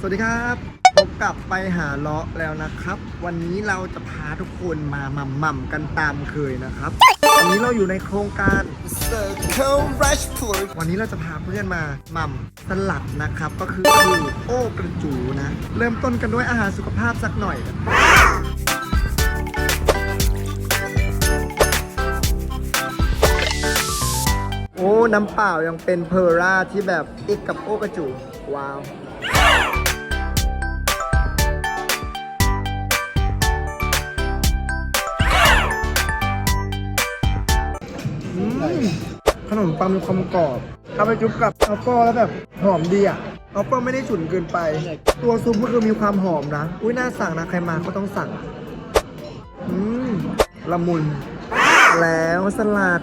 สวัสดีครับพบกับไปหาเลาะแล้วนะครับ วันนี้เราจะพาทุกคนมาหม่ำม่ำกันตามเคยนะครับวันนี้เราอยู่ในโครงการ Circle Rush Tour วันนี้เราจะพาเพื่อนมาหม่ำสลัดนะครับ ก็คือคือโอ้กระจูนะ เริ่มต้นกันด้วยอาหารสุขภาพสักหน่อยโอ้ น้ำเปล่ายังเป็นเพอร์ราที่แบบอีกกับโอกระจู ว้าว ขนมปังมีความกรอบเอาไปจุ๊บกับอัลฟอแล้วแบบหอมดีอะอัลฟอไม่ได้ฉุนเกินไป ตัวซุปก็คือมีความหอมนะ อุ้ยน่าสั่งนะใครมาก็ต้องสั่ง อืมละมุน แล้วสลัด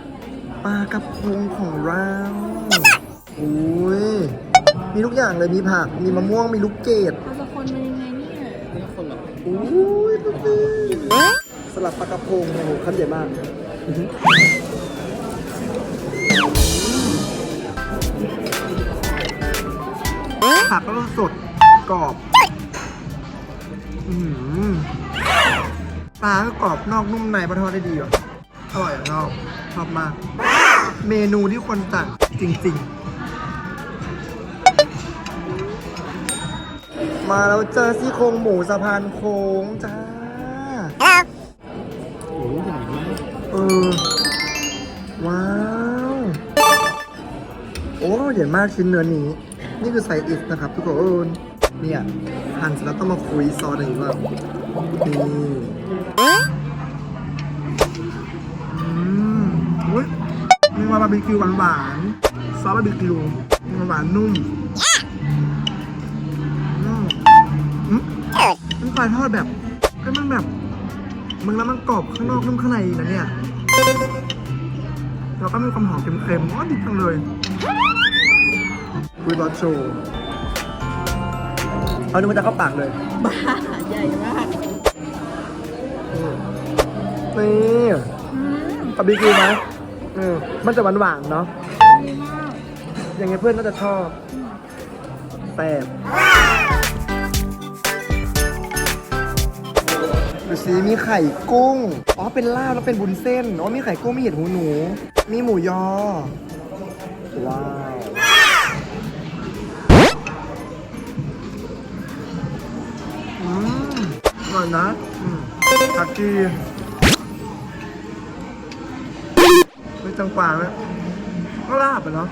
ปลากระพงของเราอุ้ยมีทุกอย่างเลยมีผัก มีมะม่วงมีลูกเกดเราจะคนมันยังไงเนี่ยอุ้ยดูสิสลัดปลากระพงโอ้โหคำใหญ่มากอื้อหือ ผักก็สดกรอบ อืมปลาก็กรอบนอกนุ่มในปลาทอดได้ดีอะอร่อยอะนอกชอบมาก เมนูที่คนสั่งจริง ๆ มาแล้วเจอซี่โครงหมูสะพานโค้งจ้าโอ้ยใหญ่มากเออ ว้าว โอ้ใหญ่มากชิ้นเนื้อนี้ นี่คือไซส์อิสนะครับ ทุกคนเนี่ยหั่นเสร็จแล้วต้องมาคุยซอสอะไรอย่างนี่อืมอุ้ยมีมาบาร์บีคิวหวานๆซอสบาร์บีคิวหวานนุ่มอืมอืมมันปลาทอดแบบให้มันแบบมึงแล้วมันกรอบข้างนอกนุ่มข้างในนะเนี่ย แล้วก็มีความหอมเค็มๆอ๋อดีจังเลยคุยบอสโชว์เอานึกว่าจะเข้าปากเลยบ้าใหญ่มากอืมนี่อืมบาร์บีคิวไหมอืมมันจะหวานๆเนาะดีมากอย่างเงี้ยเพื่อนน่าจะชอบแซ่บ ดูสิมีไข่กุ้ง อ๋อ เป็นลาบแล้วเป็นบุญเส้น อ๋อ มีไข่กุ้ง มีเห็ดหูหนู มีหมูยอ ว้าว อืมอร่อยนะอืมผักกีไม่จังกวางเลยก็ลาบอะเนาะ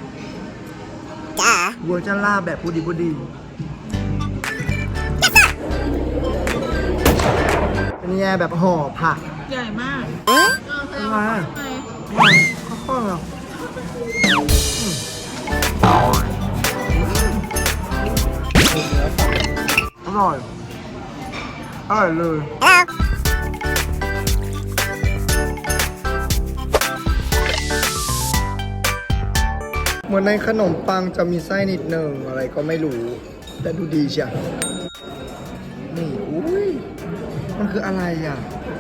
เวอร์ชันลาบแบบพูดีพูดี เป็นไงแบบห่อผักใหญ่มากเป็นไงข้าวข้าวเหรออืมอร่อยอร่อยเลยเหมือนในขนมปังจะมีไส้นิดหนึ่งอะไรก็ไม่รู้ แต่ดูดีเชียวนี่อุ้ย มันคืออะไรอะ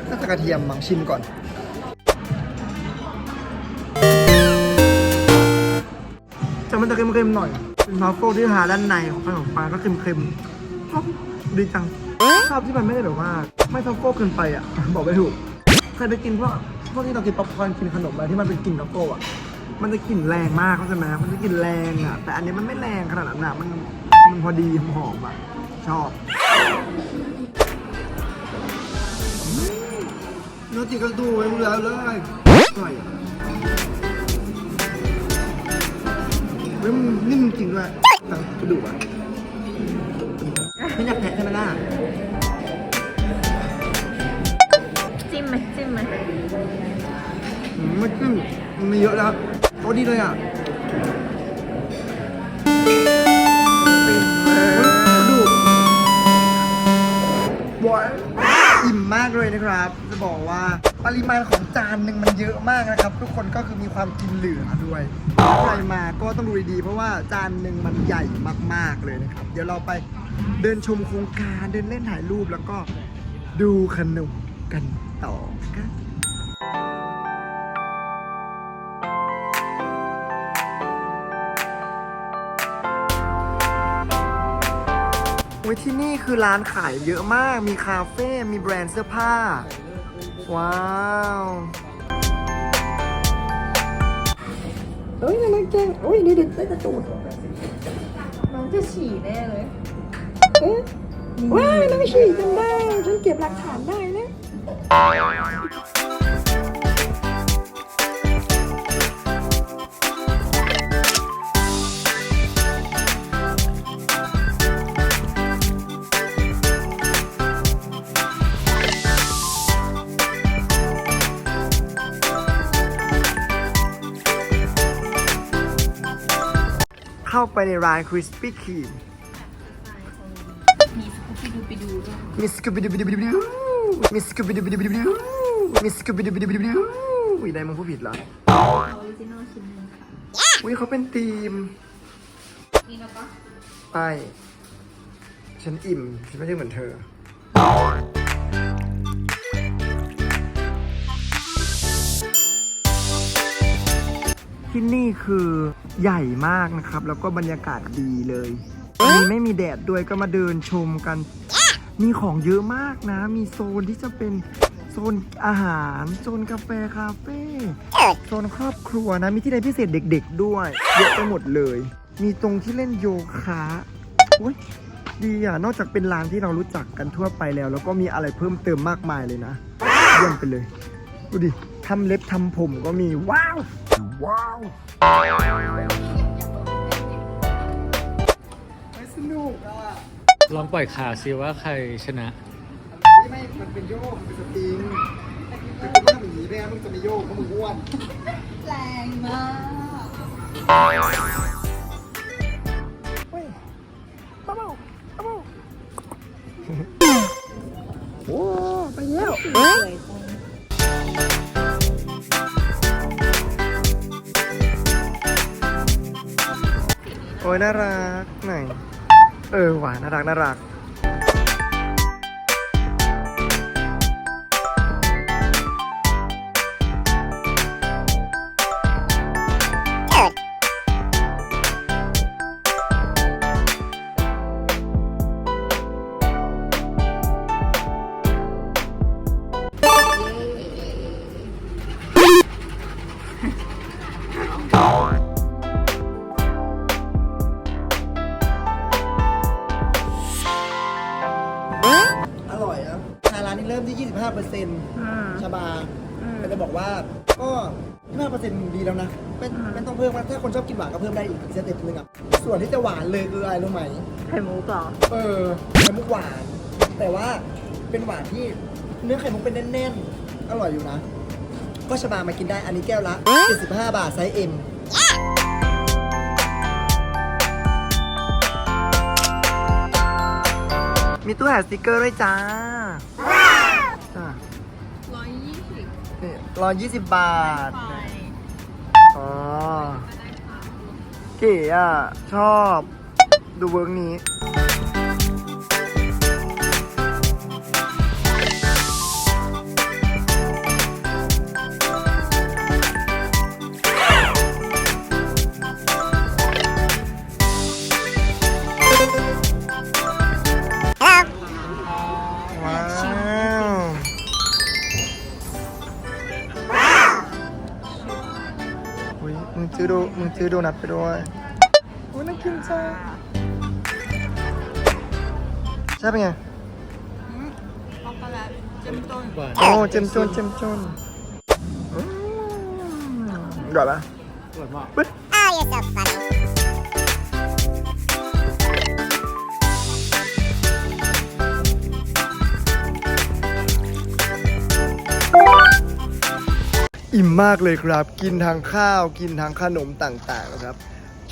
น่าจะกระเทียมมั้งชิมก่อนจะมันจะเค็มๆหน่อย เป็นทรัฟเฟิลที่ทาด้านในของขนมปังก็เค็มๆดีจังชอบที่มันไม่ได้แบบว่า ไม่ทรัฟเฟิลเกินไปอะ บอกไม่ถูกเคยไปกินพวกพวกที่เรากินป๊อปคอร์นกินขนมอะไรที่มันเป็นกลิ่นทรัฟเฟิลอะมันจะกลิ่นแรงมากเข้าใจไหมมันจะกลิ่นแรงอะ แต่อันนี้มันไม่แรงขนาดนั้นอะมันมันพอดีหอมๆอะ ชอบ เนื้อติดกระดูกเลยแล้วเลยอร่อยอะเฮ้ยมันนิ่มจริงด้วยแต่กระดูกอะไม่อยากแทะใช่ไหมล่ะจิ้มไหมจิ้มไหมอืมไม่ขึ้นมันมีเยอะแล้วโอ้ดีเลยอะากเลยนะครับ จะบอกว่าปริมาณของจานหนึ่งมันเยอะมากนะครับ ทุกคนก็คือมีความกินเหลือด้วยใครมาก็ต้องดูดีๆเพราะว่าจานหนึ่งมันใหญ่มากๆเลยนะครับ เดี๋ยวเราไปเดินชมโครงการเดินเล่นถ่ายรูปแล้วก็ดูขนมกันต่อครับ อ้ยที่นี่คือร้านขายเยอะมาก มีคาเฟ่ มีแบรนด์เสื้อผ้า ว้าวเฮ้ยน่ารักจังโอ้ยนี่เด็กได้กระตูดน้องจะฉี่แน่เลยเอ๊ะว้ายน้องฉี่จำได้ ฉันเก็บหลักฐานได้นะ ไปในร้านคริสปี้ครีมมีสกูปปี้ดูไปดูด้วยมิสกูบิดูบิดูบิดูบิดูมิสกูบิดูบิดูบิดูบิดูมิสกูบิดูบิดูบิดูบิดูอุ้ยได้มึงพูดผิดเหรอออริจินอลชิ้นหนึงค่ะอุ้ยเขาเป็นทีมนี่นะปะ ไปฉันอิ่มฉันไม่ใช่เหมือนเธอ ที่นี่คือใหญ่มากนะครับ แล้วก็บรรยากาศดีเลยวันนี้ไม่มีแดดด้วยก็มาเดินชมกัน มีของเยอะมากนะ มีโซนที่จะเป็นโซนอาหาร โซนกาแฟคาเฟ่โซนครอบครัวนะ มีที่ใดพิเศษเด็ก ๆ ด้วยเยอะไปหมดเลย มีตรงที่เล่นโยคะอุ้ยดีอะ นอกจากเป็นร้านที่เรารู้จักกันทั่วไปแล้ว แล้วก็มีอะไรเพิ่มเติมมากมายเลยนะเยี่ยมไปเลย ดูดิทำเล็บทำผมก็มีว้าว ว้าวสนุกอะลองปล่อยข่าวซิว่าใครชนะ นี่ไม่มันเป็นโยกมันเป็นสปริงแต่คุณถ้าอย่างนี้ไม่งั้นมึงจะไม่โยกเพราะมึงอ้วนแรงมากเฮ้ยป้าเบ้าป้าเบ้าโอ้ไปแล้ว สวย โอ้ยน่ารักไหน เออหวานน่ารักน่ารัก 25เปอร์เซ็นต์อืมชาบาอืม ก็จะบอกว่าก็25เปอร์เซ็นต์ดีแล้วนะไม่ไม่ต้องเพิ่มนะถ้าคนชอบกินหวานก็เพิ่มได้อีกสเต็ปหนึงอะส่วนที่จะหวานเลยคืออะไรรู้ไหม ไข่มุกเหรอเออไข่มุกหวาน แต่ว่าเป็นหวานที่เนื้อไข่มุกเป็นแน่นๆ อร่อยอยู่นะ ก็ชาบามากินได้อันนี้แก้วละ 75 บาทไซส์ M มีตู้แหสติกเกอร์ด้วยจ้า จ้าร้อยยี่สิบร้อยยี่สิบบาทไปอ๋อ เก๋อะ ชอบ ดูเวิร์กนี้ มึงซื้อดูมึงซื้อโดนัทไปด้วยโอ้ยน่ากินจังใช่เป็นไงช็อกโกแลตเจ้มต้นหวานโอ้เจมจนเจมจนอืมอร่อยปะหวานมากปึ๊ด Oh, you're so funny. อิ่มมากเลยครับ กินทั้งข้าว กินทั้งขนมต่างๆครับ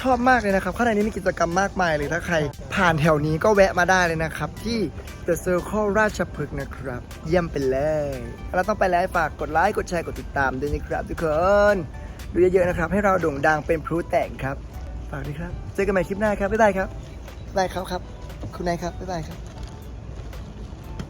ชอบมากเลยนะครับข้างในนี้มีกิจกรรมมากมายเลยถ้าใครผ่านแถวนี้ก็แวะมาได้เลยนะครับ ที่ The Circle ราชพฤกษ์นะครับ เยี่ยมไปเลยแล้วต้องไปแล้วฝากกดไลค์กดแชร์กดติดตามด้วยนะครับทุกคนดูเยอะๆนะครับ ให้เราโด่งดังเป็นพลุแตกครับฝากด้วยครับ เจอกันใหม่คลิปหน้าครับบ๊ายบายครับบ๊ายบายครับครับ คุณนายครับบ๊ายบายครับ